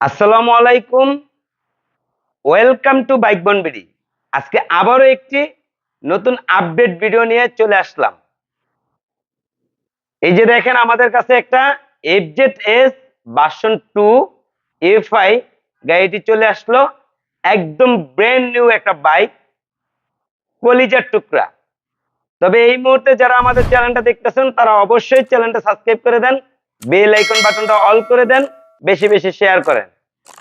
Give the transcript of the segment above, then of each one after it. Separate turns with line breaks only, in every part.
আসসালামু আলাইকুম। Welcome to bike বনবিডি আজকে আবারও একটি নতুন আপডেট ভিডিও নিয়ে চলে আসলাম। এই যে দেখেন আমাদের কাছে একটা FZ S version two FI গাড়িটি চলে আসলো। একদম ব্র্যান্ড নিউ একটা বাইক কলিজার টুকরা। তবে এই মুহূর্তে যারা আমাদের চ্যানেলটা দেখতেছেন, তারা অবশ্যই চ্যানেলটা সাবস্ক্রাইব করে দেন বেল আইকন বাটনটা অল করে দেন। বেশি বেশি শেয়ার করেন।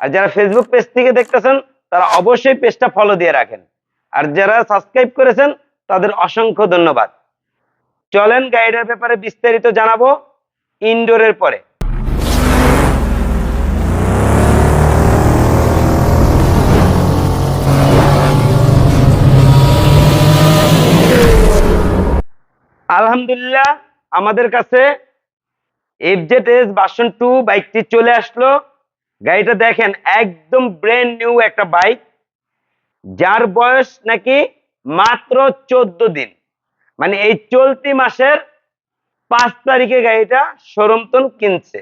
আর যারা ফেসবুক পেজ থেকে দেখতেছেন, তারা অবশ্যই পেজটা ফলো দিয়ে রাখেন। আর যারা সাবস্ক্রাইব করেছেন, তাদের অসংখ্য ধন্যবাদ। চলেন গাইডের ব্যাপারে বিস্তারিত জানাব ইনডোরের পরে। আলহামদুলিল্লাহ, আমাদের কাছে এফজেড এস ভার্সন টু বাইকটি চলে আসলো। গাড়িটা দেখেন, একদম ব্র্যান্ড নিউ একটা বাইক যার বয়স নাকি মাত্র চোদ্দ দিন। মানে এই চলতি মাসের পাঁচ তারিখে গাড়িটা শোরুমতন কিনছে।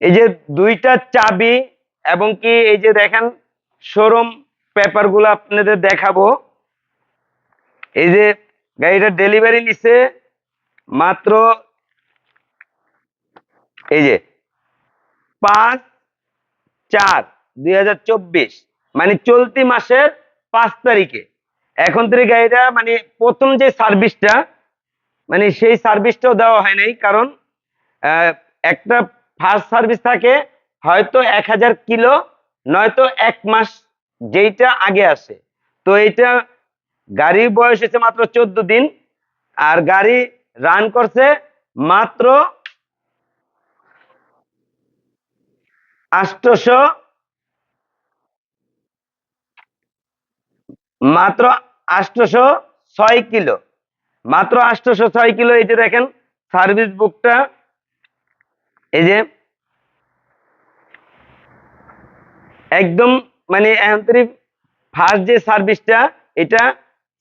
এই যে দুইটা চাবি এবং কি এই যে দেখেন শোরুম পেপারগুলো আপনাদের দেখাবো। এই যে গাড়িটা ডেলিভারি নিছে মাত্র এই যে, পাঁচ চার দুই মানে চলতি মাসের পাঁচ তারিখে। এখন থেকে গাড়িটা মানে প্রথম যে সার্ভিসটা মানে সেই সার্ভিসটাও দেওয়া হয় নাই, কারণ একটা ফার্স্ট সার্ভিস থাকে হয়তো এক হাজার কিলো, নয়তো এক মাস যেইটা আগে আসে। তো এইটা গাড়ির বয়স হচ্ছে মাত্র চোদ্দ দিন, আর গাড়ি রান করছে মাত্র আষ্টশো মাত্র আষ্টশো ছয় কিলো। মাত্র আষ্টশো ছয় কিলো এই যে দেখেন সার্ভিস বুকটা এই যে একদম মানে ফার্স্ট যে সার্ভিসটা এটা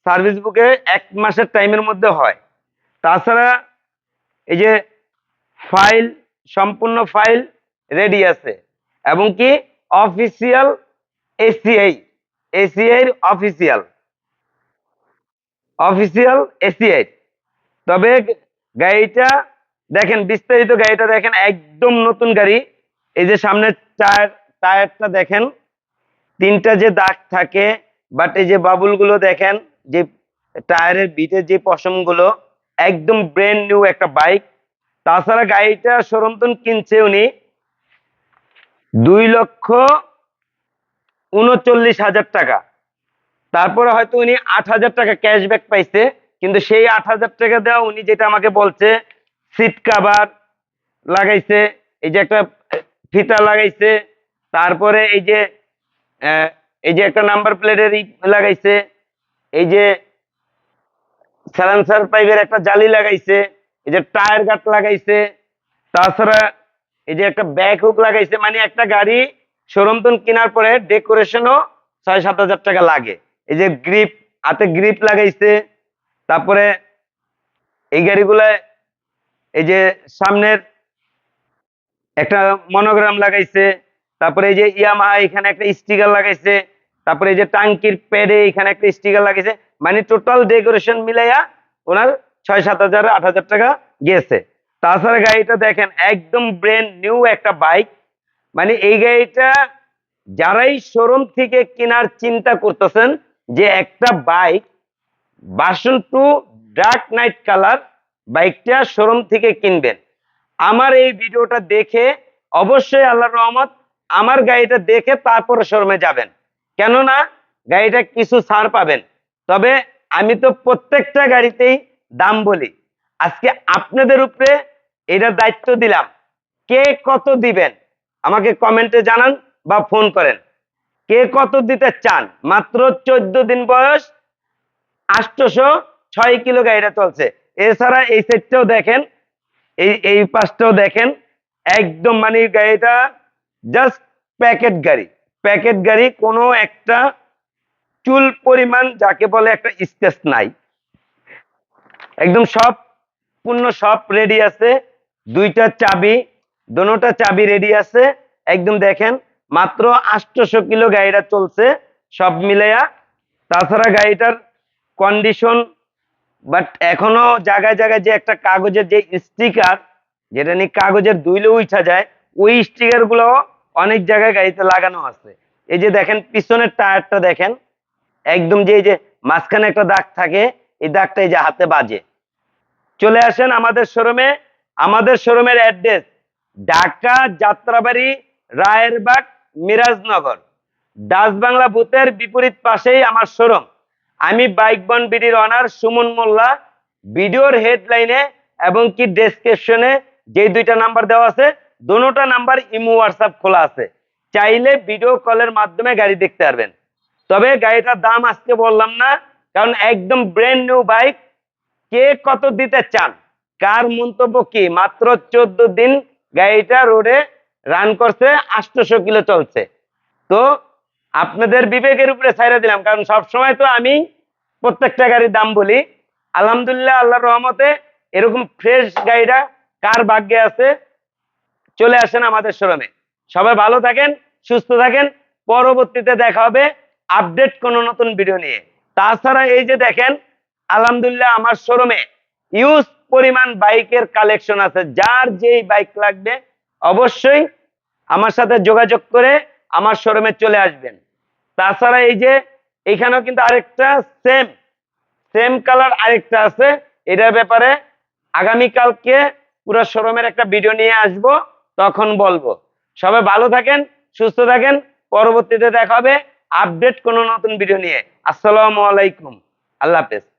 সার্ভিস বুকে এক মাসের টাইমের মধ্যে হয়। তাছাড়া এই যে ফাইল সম্পূর্ণ ফাইল রেডি আছে। এবং কি? Official ACI ACI official official ACI তবে গাড়িটা দেখেন, বিস্তারিত গাড়িটা দেখেন, একদম নতুন গাড়ি। এই যে সামনের টায়ার, টায়ারটা দেখেন, তিনটা যে দাগ থাকে বাট এই যে বাবুলগুলো দেখেন, যে টায়ারের বিটের যে পশমগুলো, একদম ব্র্যান্ড নিউ একটা বাইক তাছাড়া গাড়িটা সরন্তন কিনছে উনি। দুই লক্ষ উনচল্লিশ হাজার টাকা। তারপরে হয়তো উনি আট হাজার টাকা ক্যাশব্যাক পাইছে, কিন্তু সেই আট হাজার টাকা দেওয়া উনি যেটা আমাকে বলছে সিট কাভার লাগাইছে, এই যে একটা ফিতা লাগাইছে, তারপরে এই যে এই যে একটা নাম্বার প্লেটের লাগাইছে, এই যে স্যালেন্সার পাইপের একটা জালি লাগাইছে, এই যে টায়ার গাট লাগাইছে, তাছাড়া এই যে একটা ব্যাক হুক লাগাইছে মানে একটা গাড়ি শোরুমতন কেনার পরে ডেকোরেশনও ছয় সাত হাজার টাকা লাগে। এই যে গ্রিপ হাতে গ্রিপ লাগাইছে, তারপরে এই গাড়িগুলায় এই যে সামনের একটা মনোগ্রাম লাগাইছে, তারপরে এই যে ইয়ামাহা এখানে একটা স্টিকার লাগাইছে, তারপরে এই যে টাঙ্কির প্যাডে এখানে একটা স্টিকার লাগাইছে মানে টোটাল ডেকোরেশন মিলাইয়া ওনার ছয় সাত হাজার, আট হাজার টাকা গেছে। তাছাড়া গাড়িটা দেখেন একদম ব্র্যান্ড নিউ একটা বাইক মানে এই গাড়িটা যারাই শোরুম থেকে কেনার চিন্তা করতেছেন যে একটা bike version two dark night colour বাইকটা শোরুম থেকে কিনবেন। আমার এই ভিডিওটা দেখে অবশ্যই আল্লাহর রহমত আমার গাড়িটা দেখে তারপরে শোরুমে যাবেন। কেননা গাড়িটা কিছু ছাড় পাবেন। তবে আমি তো প্রত্যেকটা গাড়িতেই দাম বলি। আজকে আপনাদের উপরে এটার দায়িত্ব দিলাম। কে কত দিবেন? আমাকে কমেন্টে জানান বা ফোন করেন। কে কত দিতে চান? মাত্র চোদ্দ দিন বয়স, আটশোশো ছয় কিলো গাড়িটা চলছে। এছাড়া এই সেটটাও দেখেন, এই এই পাশটাও দেখেন। একদম মানে গাড়িটা জাস্ট প্যাকেট গাড়ি। প্যাকেট গাড়ি কোনো একটা চুল পরিমাণ যাকে বলে একটা স্পেস নাই। একদম সব, পূর্ণ সব রেডি আছে। দুইটা চাবি দোনোটা চাবি রেডি আছে। একদম দেখেন, মাত্র আটশোশো কিলো গাড়িটা চলছে, সব মিলাইয়া। তাছাড়া গাড়িটার কন্ডিশন বাট এখনও জায়গায় জায়গায় যে একটা কাগজের যে স্টিকার যেটা নিয়ে কাগজের দুইলে উঠা যায়, ওই স্টিকারগুলো অনেক জায়গায় গাড়িতে লাগানো আছে। এই যে দেখেন, পিছনের টায়ারটা দেখেন, একদম যে, এই যে মাঝখানে একটা দাগ থাকে, এই দাগটা এই যে হাতে বাজে। চলে আসেন আমাদের শোরুমে আমাদের শোরুমের অ্যাড্রেস ঢাকা যাত্রাবাড়ি, রায়েরবাগ, মিরাজনগর। ডাচ বাংলা বুথের বিপরীত পাশেই আমার শোরুম। আমি বাইক বন বিডির অনার সুমন মোল্লা। ভিডিওর হেডলাইনে এবং কি ডেসক্রিপশনে যে দুইটা নাম্বার দেওয়া আছে দোনোটা নাম্বার ইমো, হোয়াটসঅ্যাপ খোলা আছে। চাইলে ভিডিও কলের মাধ্যমে গাড়ি দেখতে পারবেন। তবে গাড়িটার দাম আজকে বললাম না, কারণ একদম ব্র্যান্ড নিউ বাইক কে কত দিতে চান? কার মন্তব্য কি? মাত্র চোদ্দ দিন গাড়িটা রোডে রান করছে আটশোশো কিলো চলছে। তো আপনাদের বিবেকের উপরে ছাইরা দিলাম, কারণ সব সময় তো আমি প্রত্যেকটা গাড়ির দাম বলি। আলহামদুলিল্লাহ, আল্লাহর রহমতে এরকম ফ্রেশ গাড়িটা কার ভাগ্যে আছে, চলে আসেন আমাদের শোরুমে সবাই ভালো থাকেন, সুস্থ থাকেন। পরবর্তীতে দেখা হবে আপডেট কোনো নতুন ভিডিও নিয়ে। তাছাড়া এই যে দেখেন, আলহামদুলিল্লাহ, আমার শোরুমে ইউজ পরিমাণ বাইকের কালেকশন আছে। যার যেই বাইক লাগবে, অবশ্যই আমার সাথে যোগাযোগ করে আমার শোরুমে চলে আসবেন। তাছাড়া এই যে, এখানেও কিন্তু আরেকটা সেম সেম কালার আরেকটা আছে। এটার ব্যাপারে আগামীকালকে পুরো শোরুমের একটা ভিডিও নিয়ে আসব, তখন বলব। সবাই ভালো থাকেন, সুস্থ থাকেন, পরবর্তীতে দেখা হবে আপডেট কোনো নতুন ভিডিও নিয়ে। আসসালামু আলাইকুম। আল্লাহ হাফেজ।